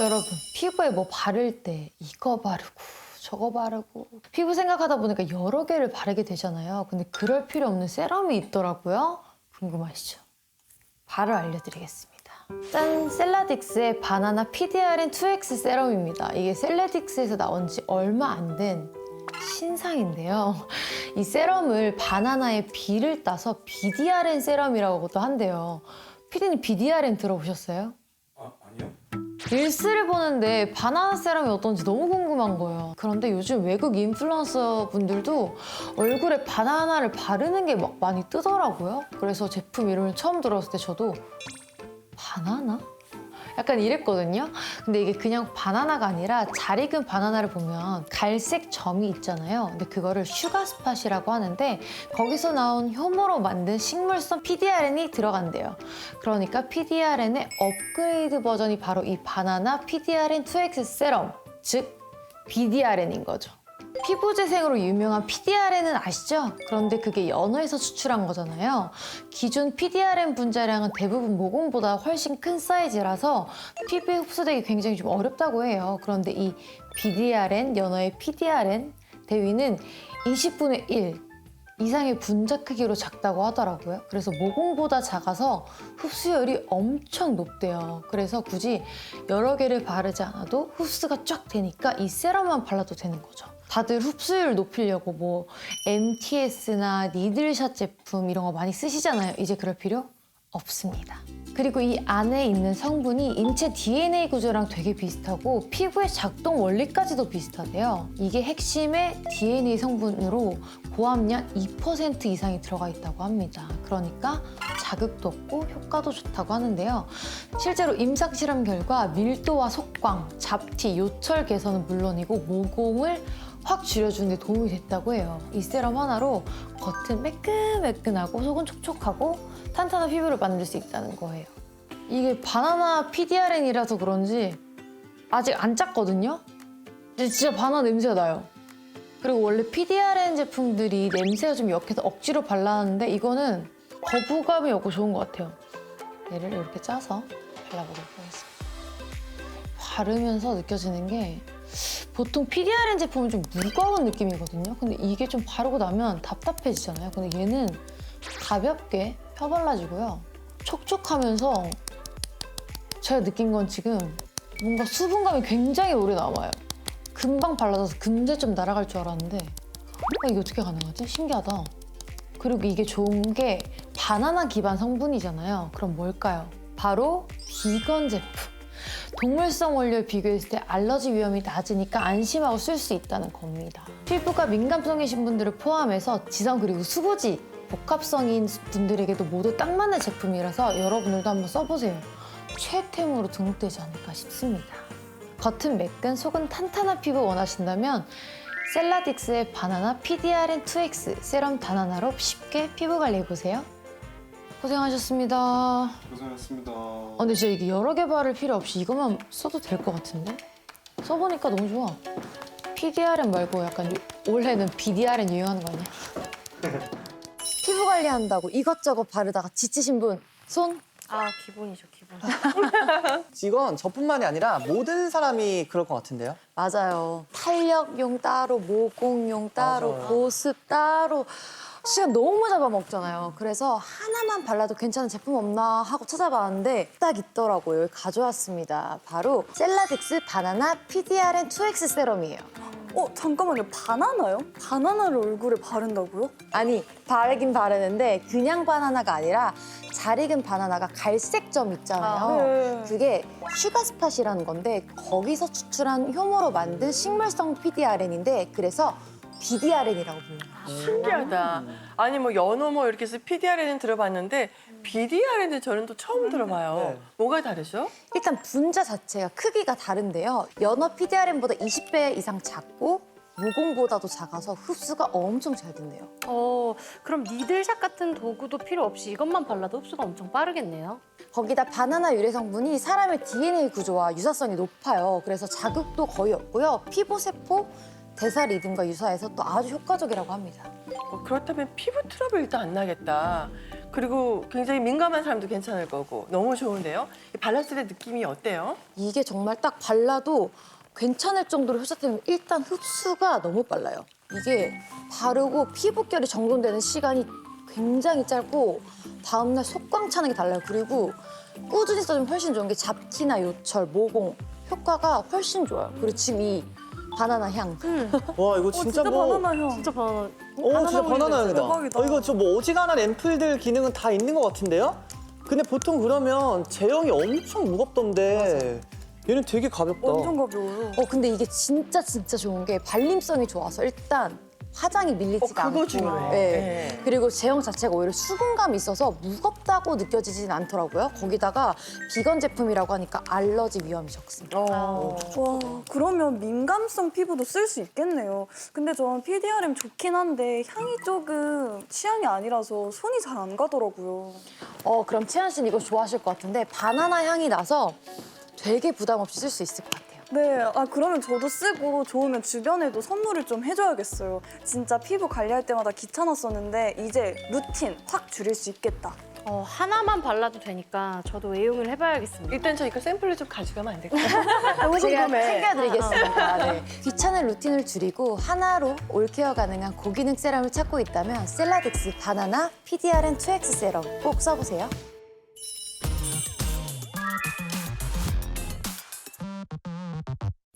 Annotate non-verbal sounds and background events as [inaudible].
여러분 피부에 뭐 바를 때 이거 바르고 저거 바르고 피부 생각하다 보니까 여러 개를 바르게 되잖아요. 근데 그럴 필요 없는 세럼이 있더라고요. 궁금하시죠? 바로 알려드리겠습니다. 짠! 셀라딕스의 바나나 PDRN 2X 세럼입니다. 이게 셀라딕스에서 나온 지 얼마 안 된 신상인데요. 이 세럼을 바나나의 비를 따서 BDRN 세럼이라고도 한대요. 피디님 BDRN 들어보셨어요? 릴스를 보는데 바나나 세럼이 어떤지 너무 궁금한 거예요. 그런데 요즘 외국 인플루언서 분들도 얼굴에 바나나를 바르는 게 막 많이 뜨더라고요. 그래서 제품 이름을 처음 들었을 때 저도 바나나? 약간 이랬거든요. 근데 이게 그냥 바나나가 아니라 잘 익은 바나나를 보면 갈색 점이 있잖아요. 근데 그거를 슈가 스팟이라고 하는데 거기서 나온 효모로 만든 식물성 PDRN이 들어간대요. 그러니까 PDRN의 업그레이드 버전이 바로 이 바나나 PDRN 2X 세럼, 즉 BDRN인 거죠. 피부 재생으로 유명한 PDRN은 아시죠? 그런데 그게 연어에서 추출한 거잖아요. 기존 PDRN 분자량은 대부분 모공보다 훨씬 큰 사이즈라서 피부에 흡수되기 굉장히 좀 어렵다고 해요. 그런데 이 BDRN, 연어의 PDRN 대위는 20분의 1 이상의 분자 크기로 작다고 하더라고요. 그래서 모공보다 작아서 흡수율이 엄청 높대요. 그래서 굳이 여러 개를 바르지 않아도 흡수가 쫙 되니까 이 세럼만 발라도 되는 거죠. 다들 흡수율 높이려고 뭐 MTS나 니들샷 제품 이런 거 많이 쓰시잖아요. 이제 그럴 필요 없습니다. 그리고 이 안에 있는 성분이 인체 DNA 구조랑 되게 비슷하고 피부의 작동 원리까지도 비슷하대요. 이게 핵심의 DNA 성분으로 고함량 2% 이상이 들어가 있다고 합니다. 그러니까 자극도 없고 효과도 좋다고 하는데요. 실제로 임상 실험 결과 밀도와 속광, 잡티, 요철 개선은 물론이고 모공을 확 줄여주는 데 도움이 됐다고 해요. 이 세럼 하나로 겉은 매끈매끈하고 속은 촉촉하고 탄탄한 피부를 만들 수 있다는 거예요. 이게 바나나 PDRN이라서 그런지 아직 안 짰거든요? 근데 진짜 바나나 냄새가 나요. 그리고 원래 PDRN 제품들이 냄새가 좀 역해서 억지로 발라놨는데 이거는 거부감이 없고 좋은 것 같아요. 얘를 이렇게 짜서 발라보도록 하겠습니다. 바르면서 느껴지는 게 보통 PDRN 제품은 좀 무거운 느낌이거든요. 근데 이게 좀 바르고 나면 답답해지잖아요. 근데 얘는 가볍게 펴발라지고요. 촉촉하면서 제가 느낀 건 지금 뭔가 수분감이 굉장히 오래 남아요. 금방 발라져서 금세 좀 날아갈 줄 알았는데 어, 이게 어떻게 가능하지? 신기하다. 그리고 이게 좋은 게 바나나 기반 성분이잖아요. 그럼 뭘까요? 바로 비건 제품. 동물성 원료에 비교했을 때 알러지 위험이 낮으니까 안심하고 쓸 수 있다는 겁니다. 피부가 민감성이신 분들을 포함해서 지성 그리고 수부지 복합성인 분들에게도 모두 딱 맞는 제품이라서 여러분들도 한번 써보세요. 최애템으로 등록되지 않을까 싶습니다. 겉은 매끈, 속은 탄탄한 피부 원하신다면 셀라딕스의 바나나 PDRN 2X 세럼 단 하나로 쉽게 피부 관리해보세요. 고생하셨습니다. 고생하셨습니다. 아, 근데 진짜 이게 여러 개 바를 필요 없이 이것만 써도 될 것 같은데? 써보니까 너무 좋아. PDRN 말고 약간 요- 올해는 BDRN 유행하는 거 아니야? [laughs] 피부 관리한다고 이것저것 바르다가 지치신 분 손? 아 기본이죠 기본. [laughs] 이건 저뿐만이 아니라 모든 사람이 그럴 것 같은데요. 맞아요. 탄력용 따로, 모공용 따로, 맞아요. 보습 따로. 시간 너무 잡아먹잖아요. 그래서 하나만 발라도 괜찮은 제품 없나 하고 찾아봤는데 딱 있더라고요. 가져왔습니다. 바로 셀라딕스 바나나 PDRN 2X 세럼이에요. 어 잠깐만요 바나나요? 바나나를 얼굴에 바른다고요? 아니 바르긴 바르는데 그냥 바나나가 아니라 잘 익은 바나나가 갈색 점 있잖아요. 아, 네. 그게 슈가 스팟이라는 건데 거기서 추출한 효모로 만든 식물성 PDRN인데 그래서 BDRN이라고 불러요. 신기하다. 아니 뭐 연어 뭐 이렇게 해서 PDRN은 들어봤는데 BDRN은 저는 또 처음 들어봐요. 네. 뭐가 다르죠? 일단 분자 자체가 크기가 다른데요. 연어 PDRN보다 20배 이상 작고 모공보다도 작아서 흡수가 엄청 잘 된대요. 어, 그럼 니들샷 같은 도구도 필요 없이 이것만 발라도 흡수가 엄청 빠르겠네요. 거기다 바나나 유래 성분이 사람의 DNA 구조와 유사성이 높아요. 그래서 자극도 거의 없고요. 피부 세포, 대사 리듬과 유사해서 또 아주 효과적이라고 합니다. 뭐 그렇다면 피부 트러블 일단 안 나겠다. 그리고 굉장히 민감한 사람도 괜찮을 거고 너무 좋은데요. 이 발랐을 때 느낌이 어때요? 이게 정말 딱 발라도 괜찮을 정도로 효자템은 일단 흡수가 너무 빨라요. 이게 바르고 피부결이 정돈되는 시간이 굉장히 짧고 다음날 속광 차는 게 달라요. 그리고 꾸준히 써주면 훨씬 좋은 게 잡티나 요철, 모공 효과가 훨씬 좋아요. 그리고 지금 이 바나나 향. 와 이거 진짜, 뭐 바나나 향. 진짜 바나나. 오, 진짜 바나나 향이다. 대박이다. 어, 이거 저 뭐 어지간한 앰플들 기능은 다 있는 것 같은데요? 근데 보통 그러면 제형이 엄청 무겁던데 얘는 되게 가볍다. 완전 가벼워요. 어 근데 이게 진짜 진짜 좋은 게 발림성이 좋아서 일단 화장이 밀리지가 어, 그거 않고 중요해. 네. 네. 그리고 제형 자체가 오히려 수분감이 있어서 무겁다고 느껴지진 않더라고요. 거기다가 비건 제품이라고 하니까 알러지 위험이 적습니다. 어. 와, 그러면 민감성 피부도 쓸 수 있겠네요. 근데 저는 PDRM 좋긴 한데 향이 조금 취향이 아니라서 손이 잘 안 가더라고요. 어 그럼 채연 씨는 이거 좋아하실 것 같은데 바나나 향이 나서 되게 부담 없이 쓸 수 있을 것 같아요. 네, 아 그러면 저도 쓰고 좋으면 주변에도 선물을 좀 해줘야겠어요. 진짜 피부 관리할 때마다 귀찮았었는데 이제 루틴 확 줄일 수 있겠다. 어, 하나만 발라도 되니까 저도 애용을 해봐야겠습니다. 일단 저희가 샘플을 좀 가져가면 안 될까요? 너무 제가 궁금해. 챙겨드리겠습니다. 네. 귀찮은 루틴을 줄이고 하나로 올케어 가능한 고기능 세럼을 찾고 있다면 셀라딕스 바나나 PDRN 2X 세럼 꼭 써보세요.